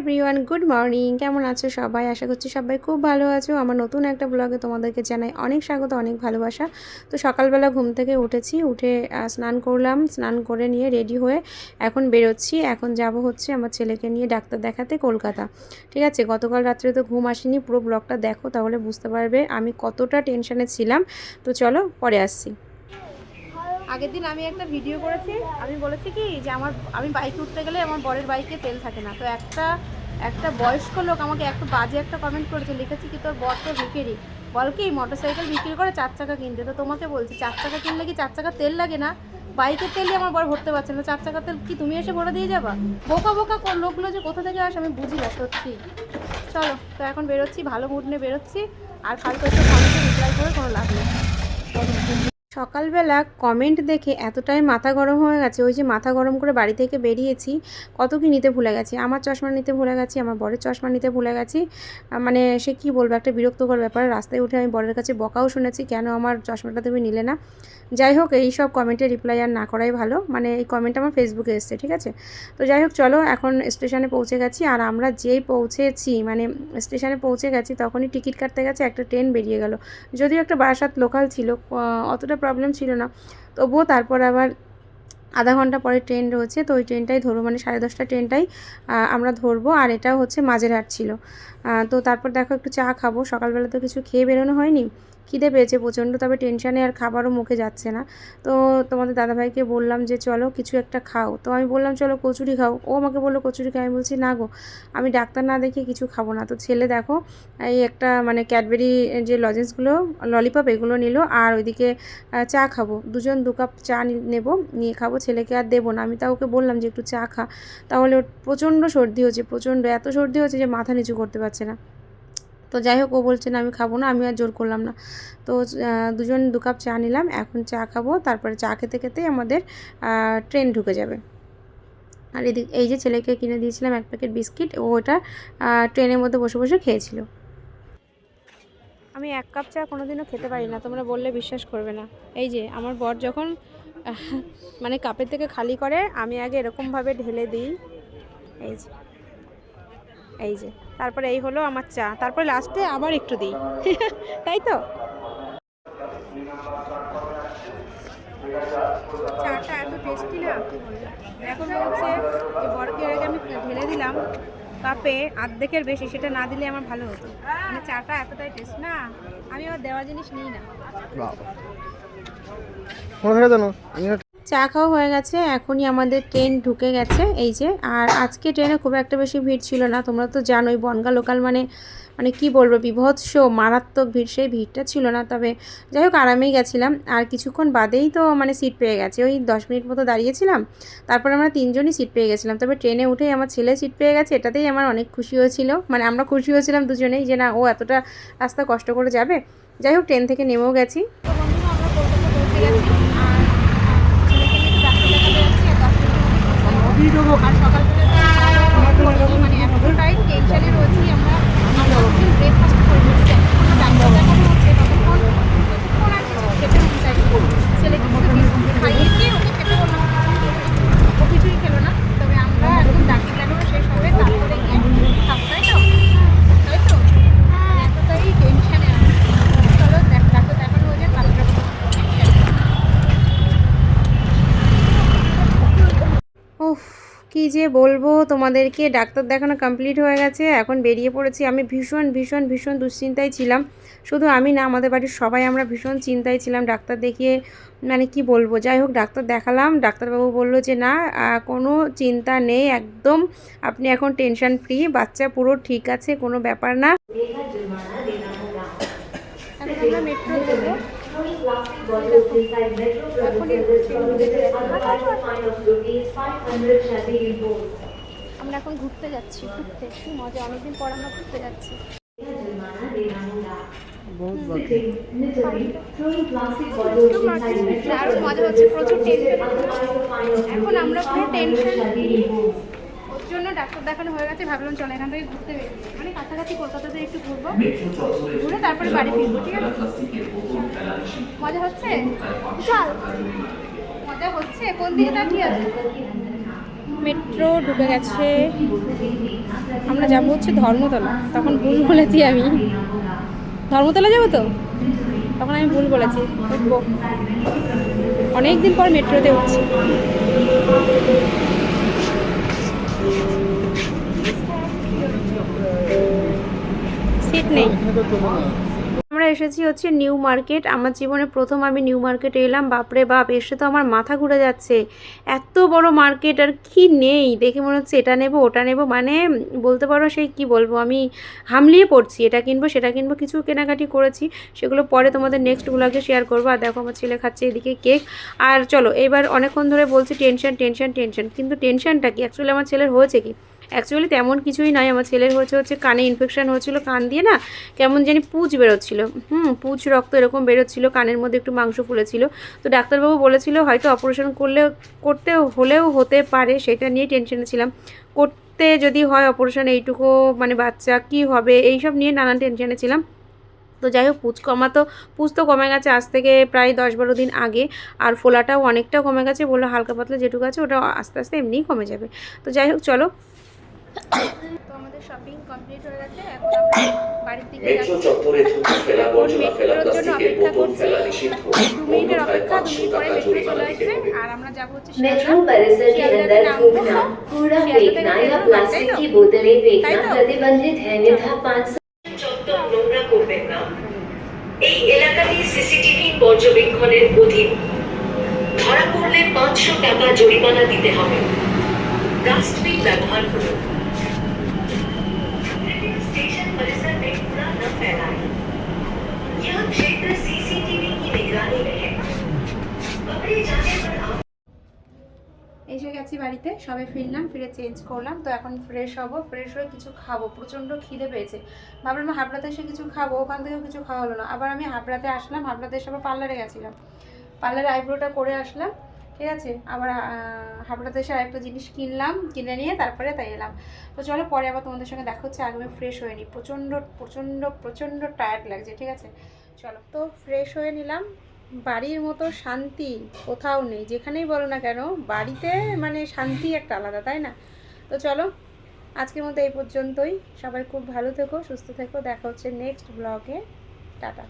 Everyone good morning কেমন আছো সবাই? আশা করছি সবাই খুব ভালো আছো। আমার নতুন একটা ব্লগে তোমাদেরকে জানাই অনেক স্বাগত, অনেক ভালোবাসা। তো সকালবেলা ঘুম থেকে উঠেছি, উঠে স্নান করলাম। স্নান করে নিয়ে রেডি হয়ে এখন বেরোচ্ছি। এখন যাব হচ্ছে আমার ছেলেকে নিয়ে ডাক্তার দেখাতে কলকাতা। ঠিক আছে? গতকাল রাত্রে তো ঘুম আসেনি, পুরো ব্লগটা দেখো তাহলে বুঝতে পারবে আমি কতটা টেনশানে ছিলাম। তো চলো পরে আসছি। আগের দিন আমি একটা ভিডিও করেছি, আমি বলেছি কি যে আমার, আমি বাইকে উঠতে গেলে আমার বরের বাইকে তেল থাকে না। তো একটা একটা বয়স্ক লোক আমাকে একটা বাজে একটা কমেন্ট করেছে, লিখেছি কি তোর বর তো ভিকেরি বল কি মোটর সাইকেল বিক্রি করে চার চাকা কিনতে? তো তোমাকে বলছি, চার চাকা কিনলে কি চার চাকা তেল লাগে না? বাইকের তেলই আমার বর ভরতে পারছে না। চার চাকা তেল কি তুমি এসে ভরে দিয়ে যাবা? বোকা বোকা লোকগুলো যে কোথা থেকে আসে আমি বুঝি না, সত্যি। চলো, তো এখন বেরোচ্ছি, ভালো মুড নিয়ে বেরোচ্ছি। আর ফালতু একটা রিপ্লাই করে কোনো লাভ নেই। সকালবেলা কমেন্ট দেখে এতটাই মাথা গরম হয়ে গেছে, ওই যে মাথা গরম করে বাড়ি থেকে বেরিয়েছি, কত কি নিতে ভুলে গেছি, আমার চশমা নিতে ভুলে গেছি, আমার বরের চশমা নিতে ভুলে গেছি মানে সে কি বলব, একটা বিরক্তকর ব্যাপার, রাস্তায় উঠে আমি বরের কাছে বকাও শুনেছি, কেন আমার চশমাটা তুমি নিলে না? যাই হোক, এই সব কমেন্টে রিপ্লাই আর না করাই ভালো মানে এই কমেন্ট আমার ফেসবুকে এসছে, ঠিক আছে? তো যাই হোক, চলো, এখন স্টেশনে পৌঁছে গেছি, আর আমরা যেই পৌঁছেছি মানে স্টেশনে পৌঁছে গেছি, তখনই টিকিট কাটতে গেছে, একটা ট্রেন বেরিয়ে গেল, যদিও একটা বারাসাত লোকাল ছিল অতটা প্রবলেম ছিল না। তবুও তারপর আবার আধা ঘণ্টা পরে ট্রেন রয়েছে, তো ওই ট্রেনটাই ধরবো মানে সাড়ে দশটা ট্রেনটাই আমরা ধরবো, আর এটাও হচ্ছে মাঝেরহাট ছিল। তো তারপর দেখো একটু চা খাব, সকালবেলা তো কিছু খেয়ে বেরোনো হয়নি। খিদে পেয়েছে প্রচণ্ড, তবে টেনশানে আর খাবারও মুখে যাচ্ছে না। তো তোমাদের দাদাভাইকে বললাম যে, চলো কিছু একটা খাও। তো আমি বললাম, চলো কচুরি খাও। ও আমাকে বলল, কচুরি খাই আমি বলছি, না গো, আমি ডাক্তার না দেখে কিছু খাব না। তো ছেলে দেখো, এই একটা মানে ক্যাডবেরি যে লজেন্সগুলো, ললিপপ এগুলো নিল, আর ওইদিকে চা খাব। দুজন দু কাপ চা নেব, নিয়ে খাব। ছেলেকে আর দেবো না। আমি তা ওকে বললাম যে, একটু চা খা। তাহলে ওর প্রচণ্ড সর্দি হচ্ছে, প্রচণ্ড। এত সর্দি হচ্ছে যে মাথা নিচু করতে পারছে না। তো যাই হোক, ও বলছে, না, আমি খাব না, আমি আর জোর করলাম না। তো দুজন দু কাপ চা নিলাম, এখন চা খাব, তারপরে চা খেতে খেতেই আমাদের ট্রেন ঢুকে যাবে। আর এদিক, এই যে ছেলেকে কিনে দিয়েছিলাম এক প্যাকেট বিস্কিট, ও ওটা ট্রেনের মধ্যে বসে বসে খেয়েছিল। আমি এক কাপ চা কোনোদিনও খেতে পারি না, তোমরা বললে বিশ্বাস করবে না। এই যে, আমার বর যখন মানে কাপের থেকে খালি করে, আমি আগে এরকমভাবে ঢেলে দিই। এই যে এই যে। তারপরে এই হলো আমার চা। তারপরে লাস্টে আবার একটু দিই। তাই তো? চাটা এত টেস্টি না। এখন হচ্ছে যে বরফি আগে আমি ঢেলে দিলাম। কাপে অর্ধেকের বেশি, সেটা না দিলে আমার ভালো হতো। মানে চাটা এতটাই টেস্ট না, আমি আবার দেওয়া জিনিস নিই না। না- চা খাওয়া হয়ে গেছে, এখনই আমাদের ট্রেন ঢুকে গেছে, এই যে। আর আজকে ট্রেনে খুব একটা বেশি ভিড় ছিল না, তোমরা তো জানোই, বনগা লোকাল মানে মানে কি বলব, বিভৎস, মারাত্মক ভিড়, সেই ভিড়টা ছিল না। তবে যাই হোক, আরামেই গেছিলাম। আর কিছুক্ষণ বাদেই তো মানে সিট পেয়ে গেছে। ওই দশ মিনিট মতো দাঁড়িয়েছিলাম, তারপর আমরা তিনজনই সিট পেয়ে গেছিলাম। তবে ট্রেনে উঠেই আমার ছেলে সিট পেয়ে গেছে, এটাতেই আমার অনেক খুশি হয়েছিল। মানে আমরা খুশি হয়েছিলাম দুজনেই যে, না, ও এতটা রাস্তা কষ্ট করে যাবে। যাই হোক, ট্রেন থেকে নেমেও গেছি গেছি আর ছেলেকে নিয়ে একটু ডাক্তার দেখাতে যাচ্ছি আর দশ মিনিটের মধ্যে পৌঁছাবো। আর সকাল থেকে মানে এতটাই টেনশনে রয়েছি আমরা আমরা ব্রেকফাস্ট করে বসছি এখন ডাক্তার দেখানো হচ্ছে ততক্ষণ ততক্ষণ আর কিছু খেতে মন চাইছে না। ছেলেকে শুধু বিস্কুট খাইয়েছি ওকে খেতে বললাম ও কিছুই খেলো না তবে আমরা একদম ডাক্তার দেখানো শেষ হবে তারপরে গিয়ে খাব তাই তো তাই তো মানে এতটাই টেনশনে আছে চলো দেখ- ডাক্তার দেখানো হয়ে যায় তারপরে উফ কি যে বলব? তোমাদেরকে ডাক্তার দেখানো কমপ্লিট হয়ে গেছে। এখন বেরিয়ে পড়েছি। আমি ভীষণ ভীষণ ভীষণ দুশ্চিন্তায় ছিলাম। শুধু আমি না আমাদের বাড়ির সবাই আমরা ভীষণ চিন্তায় ছিলাম ডাক্তার দেখিয়ে। মানে কি বলব? যাই হোক ডাক্তার দেখালাম। ডাক্তারবাবু বলল যে না কোনো চিন্তা নেই একদম আপনি এখন টেনশন ফ্রি বাচ্চা পুরো ঠিক আছে কোনো ব্যাপার না। এখন আমরা মেট্রো দেবো আমরা এখন ঘুরতে যাচ্ছি ঘুরতে। কি মজা অনেকদিন পর আমরা ঘুরতে যাচ্ছি। আরও মজা হচ্ছে প্রচুর টেনশন এখন আমরা পুরো টেনশন জন্য ডাক্তার দেখানো হয়ে গেছে, ভাবলাম চলো এখান থেকে ঘুরতে বেরিয়ে মানে কাছাকাছি কলকাতাতে একটু ঘুরবো। ঘুরে তারপরে বাড়ি ফিরবো, ঠিক আছে? মজা হচ্ছে? মজা হচ্ছে? কোন দিকে তাকিয়ে আছে? মেট্রো ঢুকে গেছে। আমরা যাব হচ্ছে ধর্মতলা। তখন ভুল বলেছি আমি। ধর্মতলা যাব তো? তখন আমি ভুল বলেছি। উঠবো অনেক দিন পর মেট্রোতে উঠছি। সিট নেই। আমরা এসেছি হচ্ছে নিউ মার্কেট। আমার জীবনে প্রথম আমি নিউ মার্কেটে এলাম। বাপরে বাপ, এসে তো আমার মাথা ঘুরে যাচ্ছে। এত বড় মার্কেট, আর কি নেই? দেখে মনে হচ্ছে এটা নেব, ওটা নেব। মানে বলতে পারো সেই কি বলব, আমি হামলিয়ে পড়ছি। এটা কিনবো, সেটা কিনবো, কিছু কেনাকাটি করেছি। সেগুলো পরে তোমাদের নেক্সট শেয়ার করব। আর দেখো, আমার ছেলে খাচ্ছে এদিকে কেক আর চলো এবার অনেকক্ষণ ধরে বলছি টেনশন টেনশন টেনশন কিন্তু টেনশনটা কি? অ্যাকচুয়ালি আমার ছেলের হয়েছে কি? অ্যাকচুয়ালি তেমন কিছুই নয় আমার ছেলের হচ্ছে হচ্ছে কানে ইনফেকশান হয়েছিল, কান দিয়ে না কেমন জানি পুজ বেরোচ্ছিল। হুম, পুজ রক্ত এরকম বেরোচ্ছিল, কানের মধ্যে একটু মাংস ফুলেছিল। তো ডাক্তারবাবু বলেছিল হয়তো অপারেশন করলে, করতে হলেও হতে পারে, সেটা নিয়ে টেনশনে ছিলাম। করতে যদি হয় অপারেশন এইটুকু মানে বাচ্চা কি হবে, এইসব নিয়ে নানান টেনশনে ছিলাম। তো যাই হোক, পুজ কমা তো, পুজ তো কমে গেছে আজ থেকে প্রায় দশ বারো দিন আগে। আর ফোলাটাও অনেকটা কমে গেছে, বলল হালকা পাতলা যেটুকু আছে, ওটা আস্তে আস্তে এমনিই কমে যাবে। তো যাই হোক, চলো। তো আমাদের শপিং কমপ্লিট হয়ে গেছে এখন আমরা বাড়ির দিকে মেট্রো যাচ্ছি চত্বরে থুতু ফেলা বর্জনা ফেলা মেট্রোর জন্য প্লাস্টিকের অপেক্ষা বোতল করছি। ফেলা নিষিদ্ধ দু মিনিটের অন্যথায় অপেক্ষা দু পাঁচশো মিনিট পরে টাকা মেট্রো চলে জরিমানা দিতে আসবে হবে আর আমরা যাবো হচ্ছে मेट्रो শিয়ালদা। परिसर के শিয়ালদাতে अंदर নামবো। थूकना कूड़ा শিয়ালদাতে फेंकना গেলে या তো प्लास्टिक তাই তো? की बोतलें फेंकना তাই তো? प्रतिबंधित है अन्यथा पाँच চত্বর নোংরা করবেন না এই এলাকাটি সিসিটিভি পর্যবেক্ষণের অধীন ধরা পড়লে পাঁচশো টাকা জরিমানা দিতে হবে ডাস্টবিন ব্যবহার করুন এসে গেছি বাড়িতে, সবে ফিরলাম, ফিরে চেঞ্জ করলাম, তো এখন ফ্রেশ হব ফ্রেশ হয়ে কিছু খাব, প্রচণ্ড খিদে পেয়েছে। ভাবলাম হাবড়াতে এসে কিছু খাব, ওখান থেকেও কিছু খাওয়া হলো না। আবার আমি হাবড়াতে আসলাম, হাবড়াতে এসে আবার পার্লারে গেছিলাম। পার্লারে আইব্রোটা করে আসলাম ঠিক আছে? আবার হাবড়াতে এসে আরেকটা জিনিস কিনলাম, কিনে নিয়ে তারপরে তাই এলাম। তো চলো পরে আবার তোমাদের সঙ্গে দেখা হচ্ছে আগে ফ্রেশ হয়ে নিই প্রচণ্ড প্রচণ্ড প্রচণ্ড টায়ার্ড লাগছে, ঠিক আছে? চলো, তো ফ্রেশ হয়ে নিলাম। বাড়ির মতো শান্তি কোথাও নেই, যেখানেই বলো না কেন, বাড়িতে মানে শান্তি একটা আলাদা, তাই না? তো চলো, আজকের মতো এই পর্যন্তই। সবাই খুব ভালো থেকো, সুস্থ থেকো। দেখা হচ্ছে নেক্সট ব্লগে টাটা।